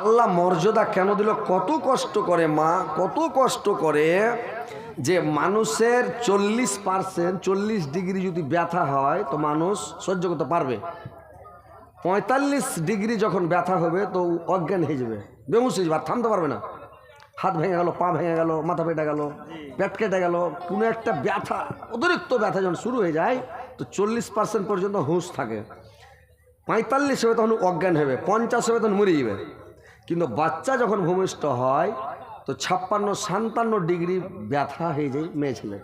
আল্লাহ মর্যাদা কেন দিল? কত কষ্ট করে মা, কত কষ্ট করে যে মানুষের চল্লিশ পার্সেন্ট চল্লিশ ডিগ্রি যদি ব্যথা হয় তো মানুষ সহ্য করতে পারবে। পঁয়তাল্লিশ ডিগ্রি যখন ব্যথা হবে তো অজ্ঞান হয়ে যাবে। বেহুশ হয়ে যাবে, আর থামতে পারবে না। হাত ভেঙে গেল, পা ভেঙে গেল, মাথা পেটে গেল, পেট কেটে গেল, কোনো একটা ব্যথা, অতিরিক্ত ব্যথা যখন শুরু হয়ে যায় তো চল্লিশ পার্সেন্ট পর্যন্ত হুঁশ থাকে। পঁয়তাল্লিশ হবে তখন অজ্ঞান হবে, পঞ্চাশ হবে তখন মরে যাবে। কিন্তু বাচ্চা যখন ভূমিষ্ঠ হয়, তো ছাপ্পান্ন সাতান্ন ডিগ্রি ব্যথা হয়ে যায় মেয়ে ছেলে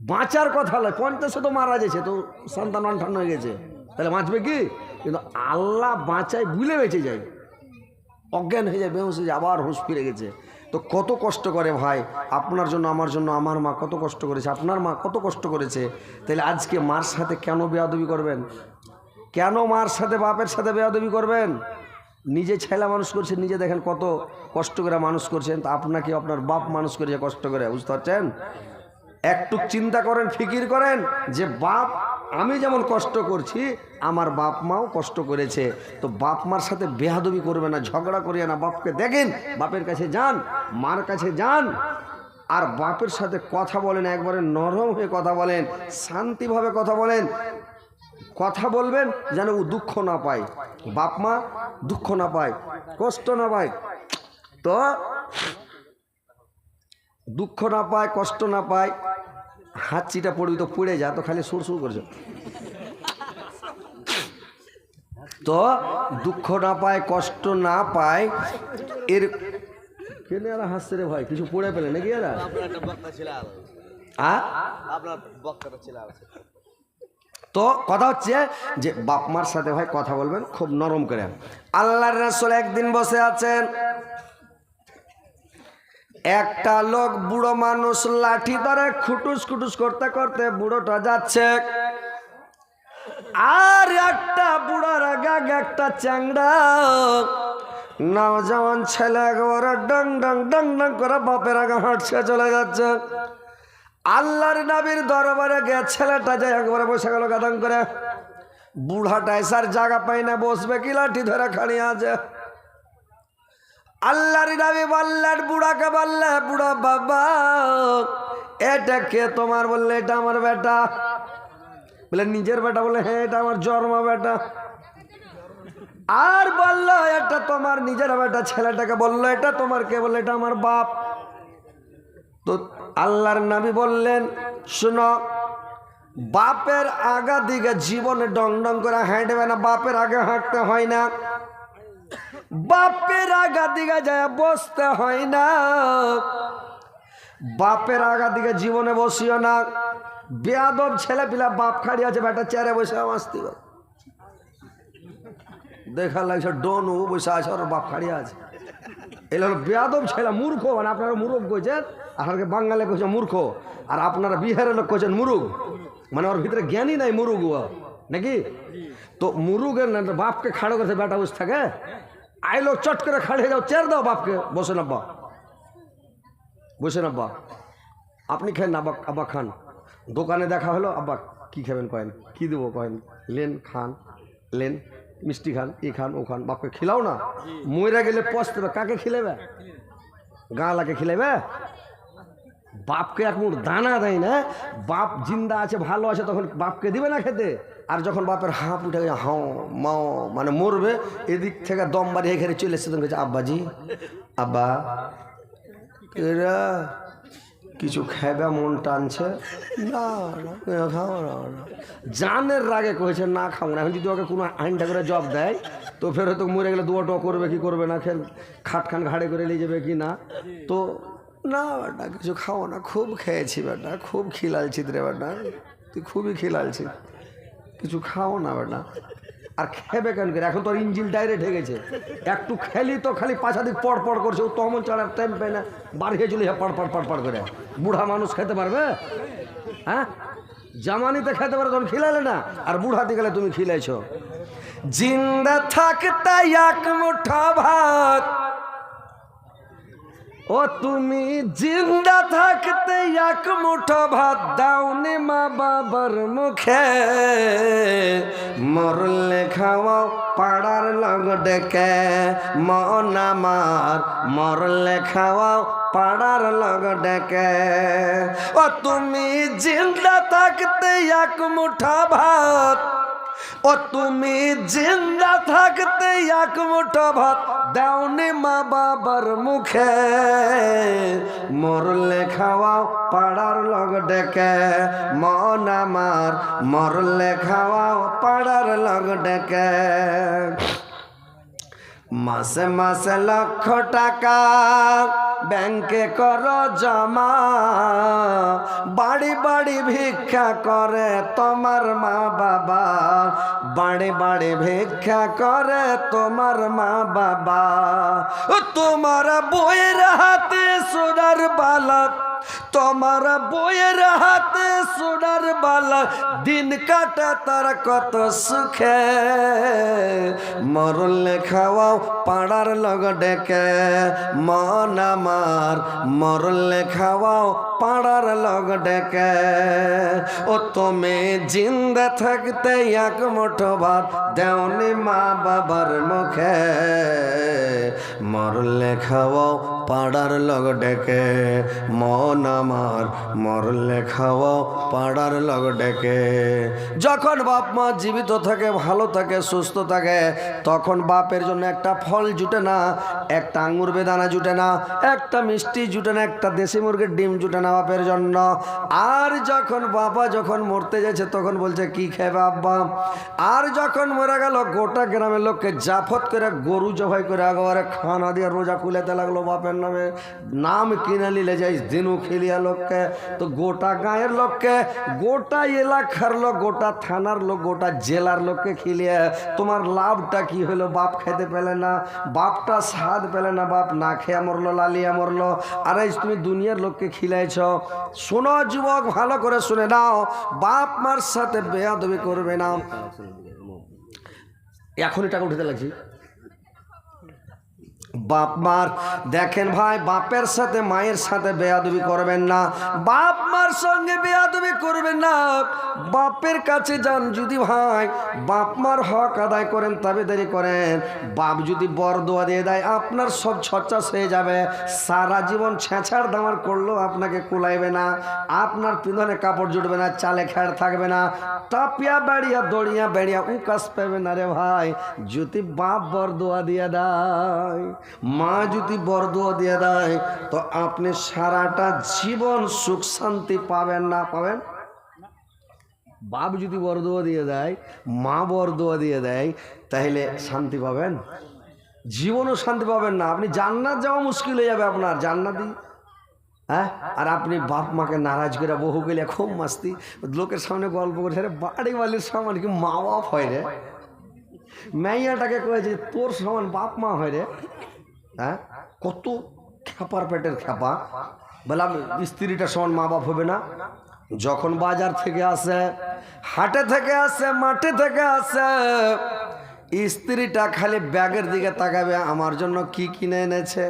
বাঁচার কথা নয়, পঞ্চাশে তো মারা গেছে, তো সন্তান আন্ঠান্ন হয়ে গেছে। তাহলে বাঁচবে কি? কিন্তু আল্লাহ বাঁচায় বুলে বেঁচে যায়। অজ্ঞান হয়ে যায় হয়ে যায়, আবার হুঁশ ফিরে গেছে। তো কত কষ্ট করে ভাই, আপনার জন্য, আমার জন্য, আমার মা কত কষ্ট করেছে, আপনার মা কত কষ্ট করেছে। তাহলে আজকে মার সাথে কেন বেয়াদবি করবেন? কেন মার সাথে বাপের সাথে বেয়াদবি করবেন? নিজে ছেলে মানুষ করছেন নিজে দেখেন কত কষ্ট করে মানুষ করছেন, তা আপনাকে আপনার বাপ মানুষ করেছে কষ্ট করে, বুঝতে পারছেন? একটু চিন্তা করেন, ফিকির করেন যে বাপ, আমি যেমন কষ্ট করছি, আমার বাপ মাও কষ্ট করেছে। তো বাপ মার সাথে বেহাদবি করবে না, ঝগড়া করিয়ে না, বাপকে দেখেন, বাপের কাছে যান, মার কাছে যান। আর বাপের সাথে কথা বলেন, একবারে নরম হয়ে কথা বলেন, শান্তিভাবে কথা বলেন। কথা বলবেন যেন ও দুঃখ না পায়। বাপ মা দুঃখ না পায় কষ্ট না পায়। তো দুঃখ না পায় কষ্ট না পায় হাঁচিটা পড়বি তো পড়ে যা তো খালি সুর সুর করছে। তো দুঃখ না পায় কষ্ট না পায় এর কেনে আর হাসছে রে ভাই? কিছু পড়ে পেলে নাকি এরা? আপনার বক্তা ছিল আপনার বক্তাটা ছিল। তো কথা হচ্ছে যে বাপ মার সাথে ভাই কথা বলবেন, খুব নরম করে। আল্লাহর রাসূল একদিন বসে আছেন। একটা লোক বুড়ো মানুষ লাঠি ধরে খুটুস খুটুস করতে করতে বুড়োটা যাচ্ছে। আর একটা বুড়ার আগে একটা চ্যাংড়া। নওজওয়ান ছেলে একেবারে ডং ডং ডং ডং করে বাপের আগে হাঁটছে, চলে যাচ্ছে। আল্লাহর নবীর দরবারে গে ছেলেটা যায় একবারে বসে গেল গাদাং করে, বুড়াটা এসার জায়গা পাই না, বসবে কি লাঠি ধরে খাড়িয়ে আছে? আল্লাহর নবী বললেন, বুড়াকে বললে, বুড়া বাবা, এটা কে তোমার? বললে, এটা আমার বেটা। বলে নিজের বেটা? বলে হ্যাঁ এটা আমার জন্ম বেটা। আর বলল, এটা তোমার নিজের বেটা। ছেলেটাকে বলল, এটা তোমার কে? বলল, এটা আমার বাপ। তো আল্লাহর নবী বললেন, শুনো, বাপের আগা দিকে জীবনে ডং ডং করে হাঁটবে না, বাপের আগে হাঁটতে হয় না। বাপের আগা দিকে যায় বসতে হয় না। বাপের আগা দিকে জীবনে বসিও না। বেয়াদব ছেলে পিলা বাপ খাড়ি আছে, বেটা চেয়ারে বসে আসতে দেখা লাগছে, ডন ও বসে আছে, ওর বাপ খাড়ি আছে। এগুলো হলো বেয়াদব ছেলে মূর্খ মানে আপনারা মুরুখ কইছেন আপনাকে বাঙালি কইছেন মূর্খ আর আপনারা বিহারের লোক কইছেন মুরুগ। মানে ওর ভিতরে জ্ঞানই নাই মুরুগ ও, নাকি? তো মুরুগের না বাপকে খাড়ো করছে বেটা বসে থাকে আইলো চট করে খাড়ে যাও চেয়ার দাও বাপকে বসে নাব্বা বসে নাব্বা আপনি খেন আব্বা আব্বা খান। দোকানে দেখা হলো আব্বা কি খাবেন কয়েন? কি দেবো কয়েন? লেন খান লেন। মিষ্টি খান, ই খান, ও খান। বাপকে খিলাও না। মইরা গেলে পচতে কাকে খিলেবে গাঁলাকে খিলেবে বাপকে এক মুঠ দানা দেয় না। বাপ জিন্দা আছে, ভালো আছে, তখন বাপকে দিবে না খেতে। আর যখন বাপের হাঁপ উঠে গেছে, হাও, মাও মানে মরবে, এদিক থেকে দম বাড়ি এখানে চলে এসেছে। তখন আব্বাজি, আব্বা, এরা কিছু খাইবে মন টানছে। না খাব। জানের রাগে কয়েছে না খাব না। এখন যদি ওকে কোনো আইনটা করে জব দেয় তো ফের হয়তো মরে গেলে দুটো করবে কি করবে না? খেল খাট খান ঘাড়ে করে নিয়ে যাবে কি না? তো না বেটা কিছু খাও না। খুব খেয়েছি বেটা খুব খিলালছি রে বেটা। তুই খুবই খিলালছি। কিছু খাও না বেটা। আর খেবে কেন করে এখন তোর ইঞ্জিল ডাইরেক্ট হয়ে গেছে। একটু খেলি তো খালি পাছা দিক পড় পড় করছে, ও তমন চড়ার টাইম পায় না। বাড়ি হয়ে চলে পড় পড় পড় পড় করে। বুড়া মানুষ খেতে পারবে? হ্যাঁ? জামানিতে খেতে পারে, তখন খিলালে না। আর বুড়াতে গেলে তুমি খিলাইছো। জিন্দা থাকতে এক মুঠা ভাত। ও তুমি জিন্দা থাকতে এক মুঠো ভাত দাওনি মা বাবার মুখে। মরলে খাওয়াও পাড়ার লগ ডেকে। মন আমার মরলে খাওয়াও পাড়ার লগ ডেকে। ও তুমি জিন্দা থাকতে এক মুঠা ভাত ও তুমি জিন্দা থাকতে এক মুঠো ভাত দাওনি মা বাবার মুখে। মরলে খাওয়াও পাড়ার লগ ডেকে। মন আমার মরলে খাওয়াও পাড়ার লগ ডেকে। মাসে মাসে লক্ষ টাকা ব্যাংকে কর জমা। বাড়ি বাড়ি ভিক্ষা করে তোমার মা বাবা। বাড়ি বাড়ি ভিক্ষা করে তোমার মা বাবা। তোমার বইয়ের হাতে সোনার বালক তোমার বইয়ের হাতে সোনার বালা। দিন কাটে তার কত সুখে। মরলে খাওয়াও পাড়ার লগ ডেকে। মন মরলে খাওয়াও পাড়ার লগ ডেকে। ও তুমি জিন্দা থাকতে এক মুঠো ভাত দেওনি মা বাবার মুখে। মরলে খাওয়াও পাড়ার লগ ডেকে। মন আমার মরলে খাওয়াও পাড়ার লগ ডেকে। যখন বাপ মা জীবিত থাকে, ভালো থাকে, সুস্থ থাকে, তখন বাপের জন্য একটা ফল জুটে না, একটা আঙুর বেদানা জুটে না একটা মিষ্টি জুটে না, একটা দেশি মুরগির ডিম জুটে না বাপের জন্য। আর যখন বাবা যখন মরতে যাচ্ছে, তখন বলছে, কি খাবে আব্বা? আর যখন মরে গেল, গোটা গ্রামের লোককে জাফত করে, গরু জবাই করে একবারে খানা দিয়ে রোজা খুলেতে লাগল বাপের নামে। নাম কিনে নিলে যাই দিনু খেলিয়া লোককে। তো গোটা গাঁয়ের লোককে, গোটা এলাকার লোক, গোটা থানার লোক, গোটা জেলার লোককে খেলিয়ে, তোমার লাভটা কি হলো? বাপ খেতে পেলে না, বাপটা স্বাদ পেলে না, বাপ না খেয়ে মরলো লালিয়া মরলো। আর এই তুমি দুনিয়ার লোককে খিলাইছ। শোনো, যুবক, ভালো করে শুনে নাও। বাপ মার সাথে বেয়াদবি করবে না। এখনই টাকা উঠতে লাগছি। বাপ মার, দেখেন ভাই, বাপের সাথে, মায়ের সাথে বেয়াদবি করবেন না। বাপ মার সঙ্গে বেয়াদবি করবেন না। বাপের কাছে যান যদি ভাই, বাপ মার হক আদায় করেন তবে তাবেদারি করেন। বাপ যদি বর দোয়া দিয়ে দেয়, আপনার সব ছচাস হয়ে যাবে। সারা জীবন ছেঁচার দামার করলেও আপনাকে কুলাইবে না। আপনার পিঁধনে কাপড় জুটবে না, চালে খেড় থাকবে না। টাপিয়া বেড়িয়া, দড়িয়া বেড়িয়া, উকাস পাবে না রে ভাই। যদি বাপ বর দোয়া দিয়ে দেয়, মা যদি বর দোয়া দিয়ে দেয়, তো আপনি সারাটা জীবন সুখ শান্তি পাবেন না পাবেন? বাপ যদি বরদুয়া দিয়ে দেয়, মা বরদুয়া দিয়ে দেয় তাহলে শান্তি পাবেন? জীবনও শান্তি পাবেন না। আপনি জান্নাত যাওয়া মুশকিল হয়ে যাবে আপনার, জান্নাতি। হ্যাঁ? আর আপনি বাপ মাকে নারাজ করে বহু গেলে, খুব মাস্তি। লোকের সামনে গল্প "আরে, বাড়ি বালির সামান কি মা বাপ হয় রে? মাইয়াটাকে কয়েছে তোর সমান বাপ মা হয় রে? হ্যাঁ? কত খ্যাপার পেটের খ্যাপা। বললাম স্ত্রীটা সমান মা বাপ হবে না? যখন বাজার থেকে আসে, হাটে থেকে আসে, মাঠে থেকে আসে, স্ত্রীটা খালি ব্যাগের দিকে তাকাবে, আমার জন্য কি কিনে এনেছে?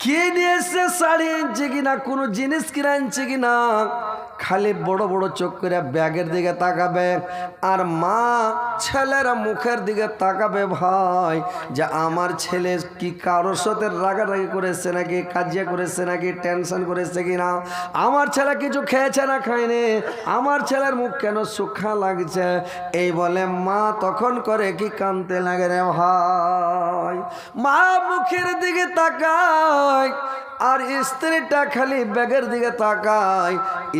কে নিয়ে এসছে শাড়ি আনছে কিনা, কোনো জিনিস কিনে আনছে কিনা? খালি বড় বড় চোখ করে ব্যাগের দিকে তাকাবে আর মা ছেলেরা মুখের দিকে তাকাবে ভাই যে আমার ছেলে কি কারোর সাথে রাগারাগি করেছে নাকি কাজিয়া করেছে নাকি টেনশন করেছে কি না আমার ছেলে কিছু খেয়েছে না খায়নি? আমার ছেলের মুখ কেন সুখা লাগছে? এই বলে মা তখন করে কি কানতে লাগে রে ভাই? মা মুখের দিকে তাকায় আর স্ত্রীটা খালি ব্যাগের দিকে তাকায়।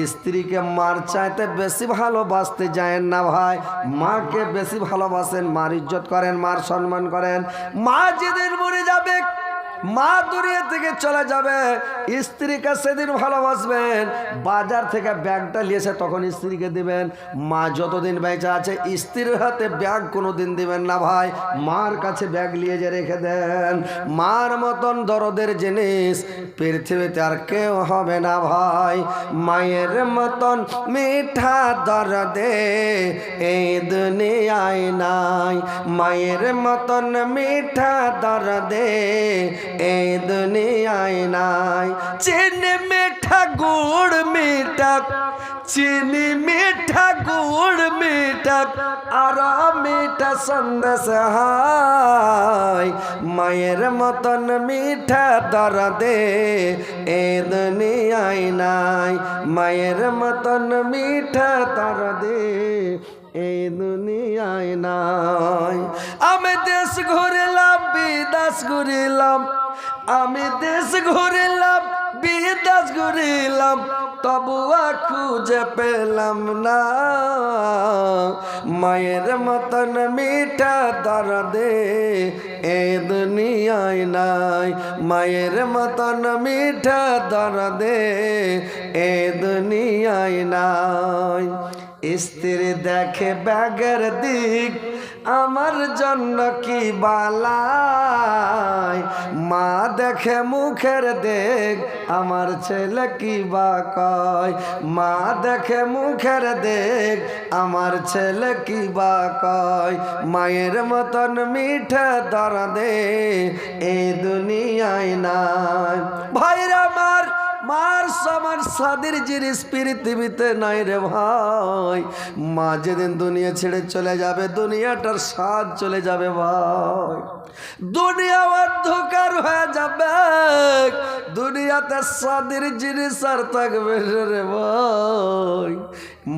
স্ত্রীকে মার চাইতে বেশি ভালোবাসতে যায় না ভাই। মাকে বেশি ভালোবাসেন, মার ইজ্জত করেন, মার সম্মান করেন। মা যেদিন মরে যাবে মা দুনিয়া থেকে চলে যাবে, স্ত্রীকে সেদিন ভালোবাসবেন, বাজার থেকে ব্যাগটা নিয়েছে তখন স্ত্রীকে দিবেন। মা যতদিন বেঁচে আছে, স্ত্রীর হাতে ব্যাগ কোনো দিন দিবেন না ভাই। মার কাছে ব্যাগ নিয়ে যে রেখে দেন। মার মতন দরদের জিনিস পৃথিবীতে আর কেউ হবে না ভাই। মায়ের মতন মিঠা দরদে এই দুনিয়ায় নাই। মায়ের মতন মিঠা দরদে এই দুনিয়ায় নাই চিনি মিঠা গুড় মিঠা চিনি মিঠা গুড় মিঠা আর মিঠা সন্দেশ হাই মায়ের মতন মিঠা দরদে এ দুনিয়ায় নাই মায়ের মতন মিঠা দরদে এই দুনিয়ায় নাই। আমি দেশ ঘুরিলাম বিদাস ঘুরিলাম। আমি দেশ ঘুরিলাম বিদাস ঘুরিলাম। তবুয়া খুঁজে পেলাম না। মায়ের মতন মিঠা দরদে এ দুনিয়ায় নাই। মায়ের মতন মিঠা দরদে এ দুনিয়ায় নাই। স্ত্রী দেখে ব্যাগের দিক, আমার জন্য কি বালাই? মা দেখে মুখের দেখ, আমার ছেলে কি বা কয়? মা দেখে মুখের দেখ, আমার ছেলে কি বা কয়? মায়ের মতন মিঠে দরদে এই দুনিয়ায় নাই। ভাইরা মার মার সমান সাদের জিনিস পৃথিবীতে নাই রে ভাই। মা যেদিন দুনিয়া ছেড়ে চলে যাবে, দুনিয়াটার স্বাদ চলে যাবে ভাই। দুনিয়া অন্ধকার হয়ে যাবে, দুনিয়াতে স্বাদের জিনিস আর থাকবে রে ভাই।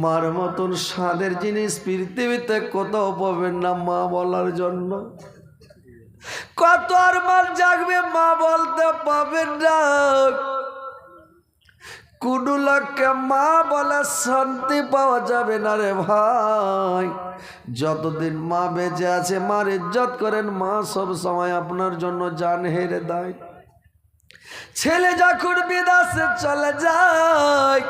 মার মতন স্বাদের জিনিস পৃথিবীতে কোথাও পাবেন না মা বলার জন্য। কত আর মার জাগবে মা বলতে পাবেন না। কুডু লোককে মা বলে শান্তি পাওয়া যাবে না রে ভাই। যতদিন মা বেঁচে আছে, মার ইজ্জত করেন, মা সব সময় আপনার জন্য জান হেরে দেয়। ছেলে যখন বিদেশে চলে যায়,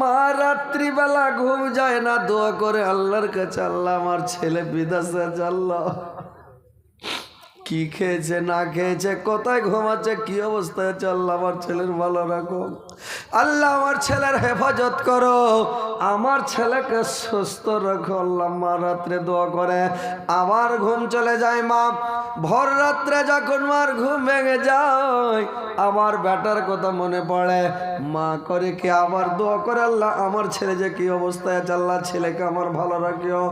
মা রাত্রিবেলা ঘুম যায় না, দোয়া করে আল্লাহর কাছে, আল্লাহ, আমার ছেলে বিদেশে আল্লাহ কি খেয়েছে, না খেয়েছে, কোথায় ঘুমাচ্ছে, কি অবস্থায় আল্লাহ আমার ছেলের ভালো রাখো আল্লাহ আমার ছেলের হেফাজত করো। আমার ছেলেকে সুস্থ রাখো, আল্লাহ মা রাত্রে দোয়া করে। আবার ঘুম চলে যায় মা। ভর রাত্রে যখন মার ঘুম ভেঙে যায়, আমার বেটার কথা মনে পড়ে। মা করে কি আবার দোয়া করে, আল্লাহ আমার ছেলে যে কি অবস্থায় আছে, আল্লাহ ছেলেকে আমার ভালো রাখিও।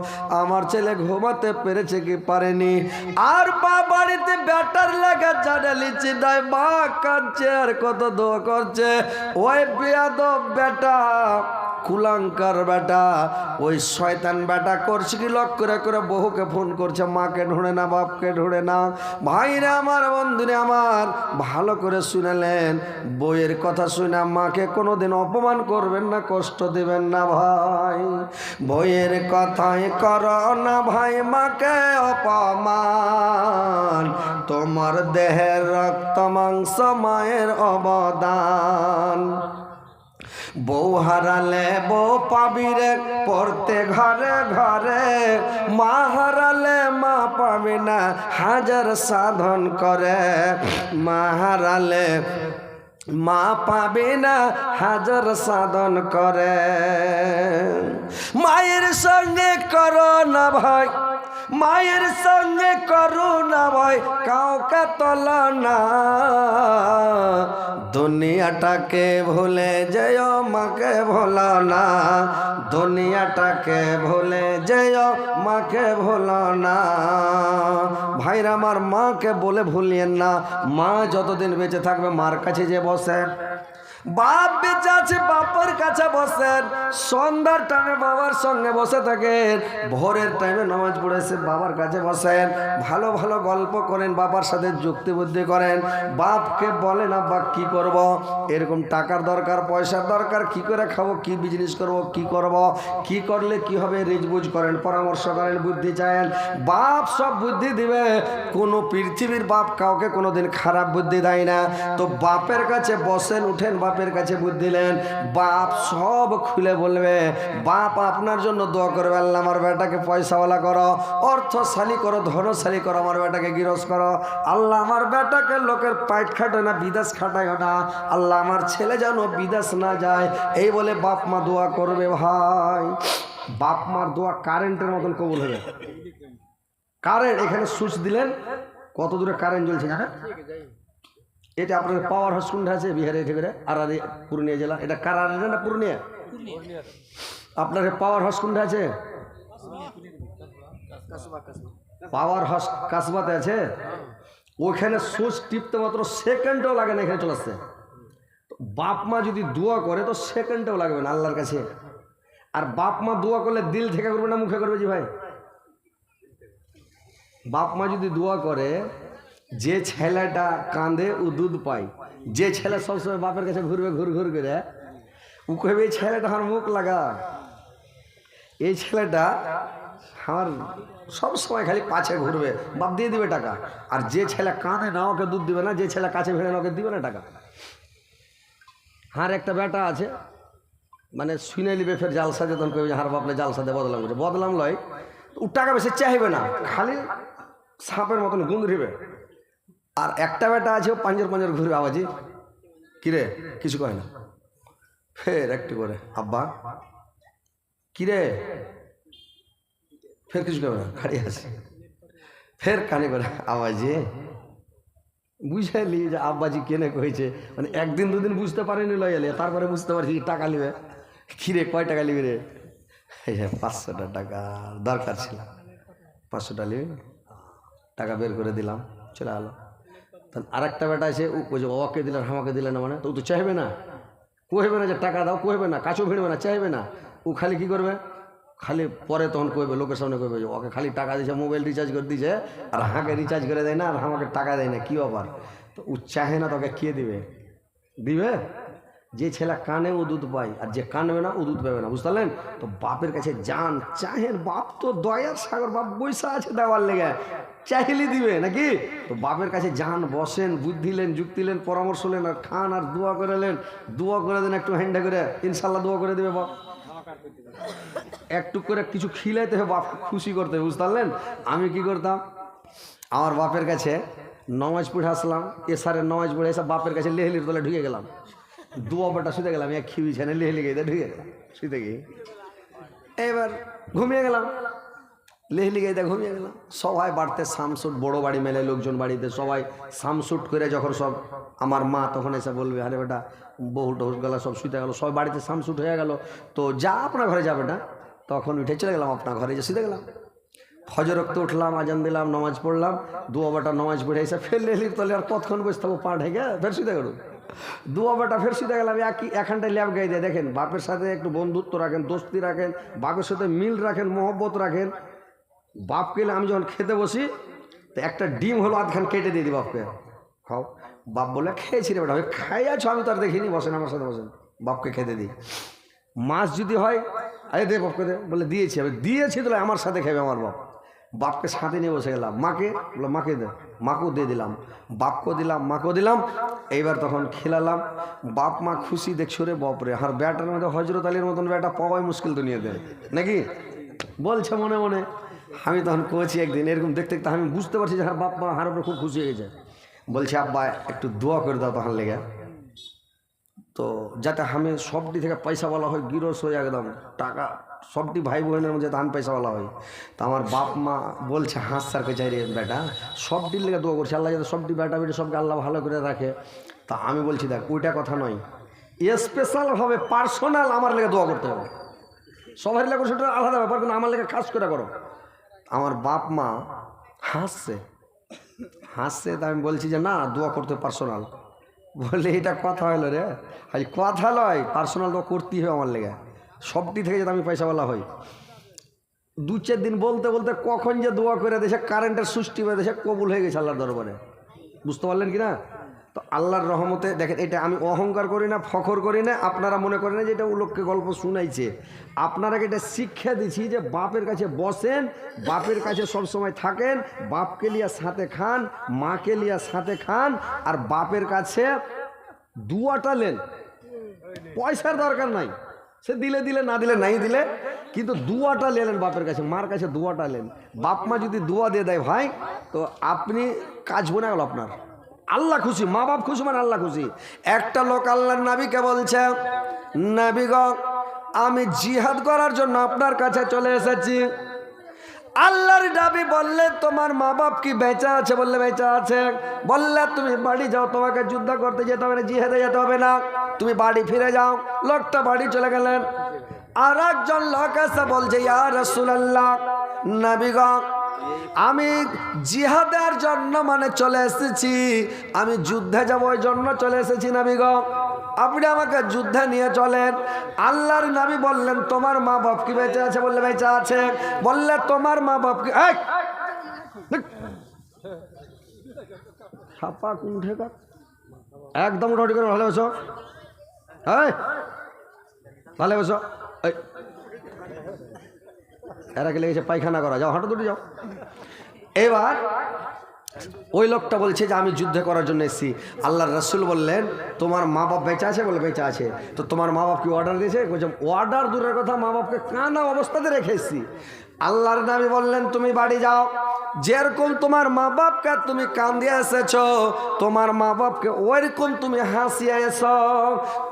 আমার ছেলে ঘুমাতে পেরেছে কি পারেনি। আর মা বাড়িতে ব্যাটার লাগা জানে, লিচি দেয়। মা কাঁদছে আর কত দোয়া করছে। ওই বেয়াদব বেটা। কুলাঙ্কার বেটা, ওই শয়তান বেটা করছে কি? লক করে করে বহুকে ফোন করছে, মাকে ঢুঁড়ে না, বাপকে ঢুঁড়ে না। ভাইরে আমার, বন্ধুরে আমার, ভালো করে শুনেলেন বইয়ের কথা শুনে মাকে কোনোদিন অপমান করবেন না, কষ্ট দেবেন না ভাই। বইয়ের কথাই কর না ভাই, মাকে অপমান। তোমার দেহের রক্ত মাংস, মায়ের অবদান। বউ হারালে বউ পাবি রে, পড়তে ঘরে ঘরে। মা হারালে মা পাবি না, হাজার সাধন করে। মা হারালে মা পাবে না, হাজার সাধন করে। মায়ের সঙ্গে করো না ভাই মায়ের সঙ্গে করো না ভাই কাউকে তল না। দুনিয়াটাকে ভুলে যেও, মাকে ভোলো না। দুনিয়াটাকে ভুলে যেও, মাকে ভোলো না। ভাইরা, আমার মাকে বলে ভুলিয়েন না। মা যতদিন বেঁচে থাকবে, মার কাছে যে বসে। বাপ বেঁচে আছে, বাপের কাছে বসেন। সন্ধ্যার টাইমে বাবার সঙ্গে বসে থাকেন। ভোরের টাইমে নামাজ পড়েছে বাবার কাছে বসেন। ভালো ভালো গল্প করেন, বাবার সাথে যুক্তি বুদ্ধি করেন। বাপকে বলেন, আব্বা, কি করব? এরকম টাকার দরকার, পয়সার দরকার, কি করে খাব? কি বিজনেস করব? কি করব? কি করলে কি হবে? রিজবুজ করেন, পরামর্শ করেন, বুদ্ধি চায়েন। বাপ সব বুদ্ধি দিবে। কোনো পৃথিবীর বাপ কাউকে কোনোদিন খারাপ বুদ্ধি দেয় না। তো বাপের কাছে বসেন, উঠেন বাপের কাছে বুদ্ধি দিলেন বাপ সব খুলে বলবে, বাপ, আপনার জন্য দোয়া করবে, আল্লাহ আমার বেটাকে পয়সাওয়ালা করো, অর্থশালী করো, ধনশালী করো, আমার বেটাকে গিরস করো। আল্লাহ আমার বেটাকে লোকের পাইট খাটায় না বিদেশ খাটায় না। আল্লাহ আমার ছেলে যেন বিদেশ না যায়। এই বলে বাপ মা দোয়া করবে ভাই। বাপ মার দোয়া কারেন্টের মতন কবুল হবে কারেন্ট, এখানে সুইচ দিলেন। কত দূরে কারেন্ট জ্বলছে জানেন? এটা আপনার পাওয়ার হাউস কোনটা আছে? বিহারে এটা করে আরারি, পুরুলিয়া জেলা। এটা কারারি না পুরুলিয়া? আপনার পাওয়ার হাউস কোনটা আছে? পাওয়ার হাউস কাসবাতে আছে? ওইখানে সুচ টিপতে মাত্র সেকেন্ডও লাগে না, এখানে চলে আসছে তো বাপ মা যদি দোয়া করে, তো সেকেন্ডও লাগবে না আল্লাহর কাছে। আর বাপ মা দোয়া করলে দিল থেকে করবে না মুখে করবে জি ভাই? বাপ মা যদি দোয়া করে যে ছেলেটা কাঁদে, ও দুধ পায়। যে ছেলে সবসময় বাপের কাছে ঘুরবে, ঘুর ঘুর করে, ও কহবে এই ছেলেটা আমার মুখ লাগা। এই ছেলেটা আমার সবসময় খালি পাছে ঘুরবে, বাপ দিয়ে দিবে টাকা। আর যে ছেলে কাঁদে না, ওকে দুধ দিবে না, যে ছেলে কাছে ভেড়ে না, ওকে দিবে না টাকা। হার একটা বেটা আছে মানে শুনে নিবে, ফের জালসা যেতন কবে হার বাপলে জালসা দিয়ে বদলাম করছে বদলাম লয় ও টাকা বেশি চাইবে না, খালি সাপের মতন গুঁদরিবে। আর একটা বেটা আছে, ও পাঞ্জর পাঞ্জর ঘুরবে আওয়াজি কিরে, কিছু কয় না? ফের একটু করে। আব্বা, কিরে? ফের কিছু করবে না? খাড়ি আছে। ফের কানে করে আওয়াজে। বুঝাইলি যে আব্বাজি কেনে কইছে। মানে একদিন দুদিন বুঝতে পারেনি লই এলে তারপরে বুঝতে পারছি টাকা নিবে। কিরে, কয় টাকা নিবি রে? পাঁচশোটা টাকা দরকার ছিল। পাঁচশোটা নিবি। টাকা বের করে দিলাম। চলে আলো। তখন আর একটা বেটা আছে ও যে ওকে দিলেন হামাকে দিলে না মানে? তো ও তো চাইবে না। কোহবে না যে টাকা দাও কইবে না, কাছেও ভিড়বে না, চাইবে না। ও খালি কী করবে? খালি পরে তখন কইবে, লোকের সামনে কইবে, যে ওকে খালি টাকা দিয়েছে মোবাইল রিচার্জ করে দিয়েছে আর হাঁকে রিচার্জ করে দেয় না, আর আমাকে টাকা দেয় না, কী ব্যাপার? তো ও চাহে না তোকে কে দিবে? দিবে? যে ছেলে কানে ও দুধ পায় আর যে কানবে না ও দুধ পাবে না, বুঝতে তো বাপের কাছে যান চাহেন বাপ তো দয়ার সাগর, বাপ বৈশা আছে দেওয়ার লেগে। চাইলে দিবে নাকি? তো বাপের কাছে যান, বসেন বুদ্ধিলেন যুক্তিলেন পরামর্শ নেন আর খান আর দোয়া করেলেন দোয়া করে দেন একটু হ্যান্ডে করে, ইনশাল্লাহ দোয়া করে দেবে বাপ। একটু করে কিছু খিলাইতে হবে বাপ খুশি করতে হবে, বুঝতে আমি কি করতাম? আমার বাপের কাছে নমাজ পড়ে আসলাম এসারের নমাজ পড়ে এসে বাপের কাছে লেহলির তলে ঢুকে গেলাম। দুয়াবাটা শুতে গেলাম, এক খিবি ছেনে লেহলি গিয়ে ঢুকে গেলাম শুতে গিয়ে। এবার ঘুমিয়ে গেলাম লেহলি গাইতে ঘুমিয়ে গেলাম। সবাই বাড়তে সামসুট বড় বাড়ি মেলে লোকজন বাড়িতে, সবাই সামসুট করে যখন সব আমার মা তখন এসে বলবে, আরে বেটা বহু টহু গেলা সব শুতে গেলো, সবাই বাড়িতে সামসুট হয়ে গেল, তো যা আপনার ঘরে যাবে না? তখন উঠে চলে গেলাম, আপনার ঘরে যে শুতে গেলাম। ফজর রক্ত উঠলাম, আজান দিলাম, নমাজ পড়লাম দু বাটা নমাজ পড়ে এসে ফের লেলির তলে আর কতক্ষণ বসে থাকব, পা ঢেকে ফের শুতে গেল দু বাটা ফের শুতে গেলাম একই এখানটায় ল্যাব গাই দিয়ে। দেখেন, বাপের সাথে একটু বন্ধুত্ব রাখেন, দোস্তি রাখেন, বাপের সাথে মিল রাখেন, মহব্বত রাখেন। বাপকে আমি যখন খেতে বসি, তো একটা ডিম হলো আধখান কেটে দিয়ে দিই বাপকে। খাও। বাপ বলে, খেয়েছি রে বেটা খাই আছো আমি তো আর দেখিনি, বসেন আমার সাথে, বসেন। বাপকে খেতে দিই। মাছ যদি হয়, আরে দে বাপকে দে, বলে দিয়েছি, আমি দিয়েছি তাহলে আমার সাথে খাবে আমার বাপ। বাপকে সাথে নিয়ে বসে গেলাম। মাকে? বলে মাকে দে, মাকেও দিয়ে দিলাম। বাপকেও দিলাম, মাকেও দিলাম। এইবার তখন খেলালাম। বাপ, মা খুশি দেখছ রে বাপরে, আর ব্যাটার মধ্যে হজরত আলীর মতন ব্যাটা পাওয়াই মুশকিল দুনিয়াতে। নাকি? বলছে মনে মনে। আমি তখন কোচি একদিন, এরকম দেখতে দেখতে আমি বুঝতে পারছি যে হার বাপ, মা হার উপরে খুব খুশি হয়ে গেছে। বলছে, আব্বা, একটু দোয়া করে দাও তখন লেগে। তো যাতে আমি সবটি থেকে পয়সাওয়ালা হয় গিরস হয়ে একদম টাকা সবটি ভাই বোনের মধ্যে আমি পয়সাওয়ালা হয়। তো আমার বাপ মা বলছে, হাঁস স্যারকে চাই রে বেটা। সবটির লেগে দোয়া করছে, আল্লাহ যাতে সবটি বেটা বেটি সবকে আল্লাহ ভালো করে রাখে। তা আমি বলছি, দেখ, ওইটা কথা নয়। স্পেশালভাবে পার্সোনাল আমার লেগে দোয়া করতে হবে। সবার লেগে সেটা আলাদা ব্যাপার, কিন্তু আমার লেগে খাস করে করো। আমার বাপ মা হাসছে। হাসছে, তা আমি বলছি যে, না, দোয়া করতে পার্সোনাল বলে এটা কথা হলো রে। কথা লয় পার্সোনাল দোয়া করতেই হবে আমার লেগে। সবটি থেকে যাতে আমি পয়সাওয়ালা হই। দু চার দিন বলতে বলতে কখন যে দোয়া করে দেশে কারেন্টের সৃষ্টি হয়ে দেশে কবুল হয়ে গেছে আল্লাহর দরবারে। বুঝতে পারলেন কি না? তো আল্লাহর রহমতে দেখেন, এটা আমি অহংকার করি না, ফখর করি না, আপনারা মনে করেন যে এটা ও লোককে গল্প শুনাইছে। আপনারাকে এটা শিক্ষা দিচ্ছি যে বাপের কাছে বসেন, বাপের কাছে সব সময় থাকেন, বাপকে লিয়া সাথে খান, মাকে লিয়া সাথে খান, আর বাপের কাছে দুয়াটা নেন। পয়সার দরকার নাই। সে দিলে দিলে, না দিলে নাই দিলে, কিন্তু দুয়াটা লেন বাপের কাছে, মার কাছে দুয়াটা নেন বাপ মা যদি দুয়া দিয়ে দেয় ভাই, তো আপনি কাজ বনে গেল আপনার। আল্লাহ খুশি, মা বাপ খুশি মানে আল্লাহ খুশি। একটা লোক আল্লাহর নাবিকে বলছে নাবিগ আমি জিহাদ করার জন্য আপনার কাছে চলে এসেছি। আল্লাহর ডাবি বললে, তোমার মা বাপ কি বেঁচা আছে? বললে, বেঁচা আছে। বললে, তুমি বাড়ি যাও, তোমাকে যুদ্ধ করতে যেতে হবে না, জিহাদে যেতে হবে না। তুমি বাড়ি ফিরে যাও। লোকটা বাড়ি চলে গেলেন। আর একজন লোক এসে বলছে, ইয়া রসুল্লাহ নাবিগণ আমি জিহাদের জন্য মানে চলে এসেছি। আমি যুদ্ধে যাব, ওই জন্য চলে এসেছি নাবিগণ আপনি আমাকে যুদ্ধে নিয়ে চলেন। আল্লাহর নামি বললেন, তোমার মা বাপ কি বেঁচে আছে? বললে, বেঁচে আছে। বললে, তোমার মা বাপ কি! ছাপা? একদম উঠাউটি করে ভালো বসো। হ্যাঁ ভালো বসো। এরা কে লেগেছে? পায়খানা করা। যাও, হাঁটো দুটি যাও। এবার ওই লোকটা বলছে যে আমি যুদ্ধ করার জন্য এসেছি। আল্লাহর রসুল বললেন, তোমার মা বাপ বেঁচে আছে বলে বেঁচে আছে। তো তোমার মা বাপ কি অর্ডার দিয়েছে? বলছে অর্ডার দূরের কথা মা বাপকে কানা অবস্থাতে রেখে এসেছি। আল্লাহর নামে বললেন, তুমি বাড়ি যাও। যেরকম তোমার মা বাপকে তুমি কান্দিয়ে এসেছ, তোমার মা বাপকে ওইরকম তুমি হাসিয়ে এসো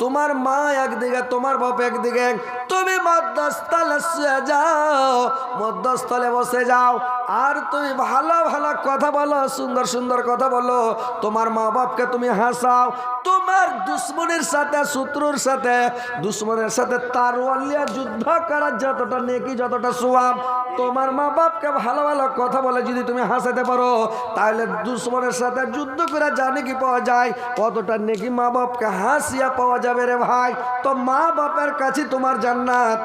তোমার মা একদিকে, তোমার বাপ একদিকে, তুমি মধ্যস্থলে শুয়ে যাও, মধ্যস্থলে বসে যাও। আর তুমি ভালো ভালো কথা বলো, সুন্দর সুন্দর কথা বলো, তোমার মা বাপকে তুমি হাসাও। তোমার দুশ্মনের সাথে, শত্রুর সাথে, দুশ্মনের সাথে তারওয়ালিয়া যুদ্ধ করার যতটা নেকি, যতটা সোয়াব তোমার মা বাপকে ভালো ভালো কথা বলে যদি তুমি হাসাতে পারো, তাহলে দুশ্মনের সাথে যুদ্ধ করে জানে কি পাওয়া যায়। কতটা নেকি মা বাপকে হাসিয়া পাওয়া যাবে রে ভাই? তো মা বাপের কাছে তোমার জান্নাত।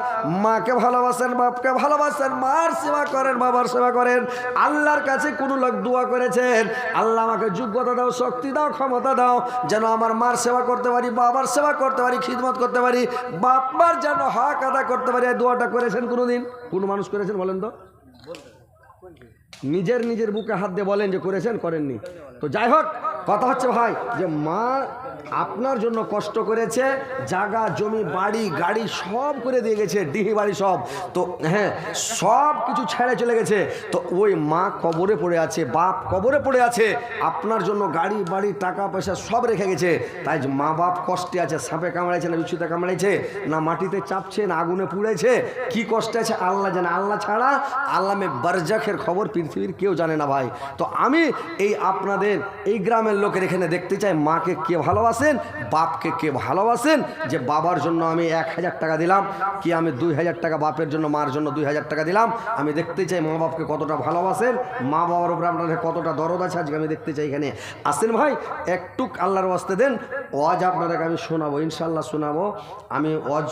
মাকে ভালোবাসেন, বাপকে ভালোবাসেন, মার সেবা করেন, বাবার সেবা করেন। আল্লাহর কাছে কোনো লোক দোয়া করেছেন, আল্লাহ আমাকে যোগ্যতা দাও, শক্তি দাও, ক্ষমতা দাও, যেন আমার মার সেবা করতে পারি, বাবার সেবা করতে পারি, খিদমত করতে পারি, বাপমার যেন হক আদা করতে পারি। দোয়াটা করেছেন কোনোদিন? কোন মানুষ করেছেন বলেন তো? নিজের নিজের বুকে হাত দিয়ে বলেন যে করেছেন করেননি। তো যাই হোক কথা হচ্ছে ভাই যে মা আপনার জন্য কষ্ট করেছে, জায়গা, জমি, বাড়ি, গাড়ি সব করে দিয়ে গেছে, ডিহি বাড়ি সব। তো হ্যাঁ সব কিছু ছেড়ে চলে গেছে। তো ওই মা কবরে পড়ে আছে, বাপ কবরে পড়ে আছে, আপনার জন্য গাড়ি, বাড়ি, টাকা, পয়সা সব রেখে গেছে। তাই মা বাপ কষ্টে আছে, সাপে কামড়াইছে না, বিচ্ছুতে কামড়াইছে, না মাটিতে চাপছে, না আগুনে পুড়েছে, কি কষ্টে আছে আল্লাহ জানে। আল্লাহ ছাড়া আল্লামে বারজাখের খবর পৃথিবীর কেউ জানে না ভাই। তো আমি এই আপনাদের, এই গ্রামের লোকের এখানে দেখতে চাই, মাকে কে ভালোবাসেন, বাপকে কে ভালোবাসেন, যে বাবার জন্য আমি এক হাজার টাকা দিলাম, কি আমি দুই হাজার টাকা বাপের জন্য, মার জন্য দুই হাজার টাকা দিলাম, আমি দেখতে চাই মা বাপকে কতটা ভালোবাসেন, মা বাবার উপরে আপনাদের কতটা দরদ আছে আজকে আমি দেখতে চাই এখানে। আসেন ভাই, একটু আল্লাহর বাস্তে দেন, ওয়াজ আপনাদেরকে আমি শোনাবো ইনশাল্লাহ শোনাবো। আমি ওয়াজ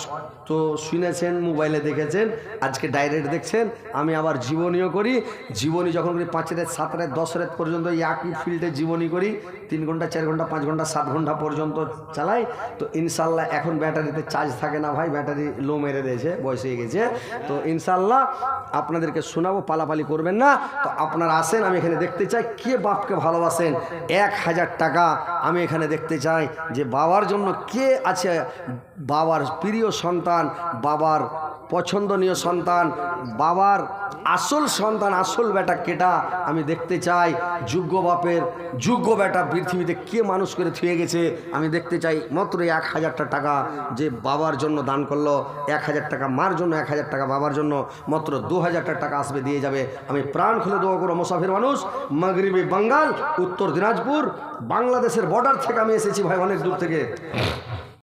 তো শুনেছেন, মোবাইলে দেখেছেন, আজকে ডাইরেক্ট দেখছেন, আমি আবার জীবনীও করি। জীবনী যখন করি, পাঁচ রাত, সাত রাত, দশ রাত পর্যন্ত একই ফিল্ডে জীবনী করি। তিন ঘণ্টা, চার ঘণ্টা, পাঁচ ঘণ্টা, সাত ঘণ্টা পর্যন্ত চালাই। তো ইনশাল্লাহ এখন ব্যাটারিতে চার্জ থাকে না ভাই, ব্যাটারি লো মেরে দিয়েছে, বয়স হয়ে গেছে। তো ইনশাল্লাহ আপনাদেরকে শোনাবো, পালাপালি করবেন না। তো আপনারা আসেন, আমি এখানে দেখতে চাই, কে বাপকে ভালোবাসেন? এক হাজার টাকা আমি এখানে দেখতে চাই, যে বাবার জন্য কে আছে বাবার প্রিয় সন্তান, বাবার পছন্দনীয় সন্তান, বাবার আসল সন্তান, আসল বেটা কেটা আমি দেখতে চাই। যোগ্য বাপের, যোগ্য বেটা পৃথিবীতে কে মানুষ করে থুয়ে গেছে, আমি দেখতে চাই মাত্র এক হাজারটা টাকা যে বাবার জন্য দান করল, এক হাজার টাকা মার জন্য, এক হাজার টাকা বাবার জন্য, মাত্র দু হাজারটা টাকা আসবে, দিয়ে যাবে। আমি প্রাণ খুলে দোয়া করো মুসাফির মানুষ, মাগরিবি বাঙ্গাল, উত্তর দিনাজপুর, বাংলাদেশের বর্ডার থেকে আমি এসেছি ভাই, অনেক দূর থেকে।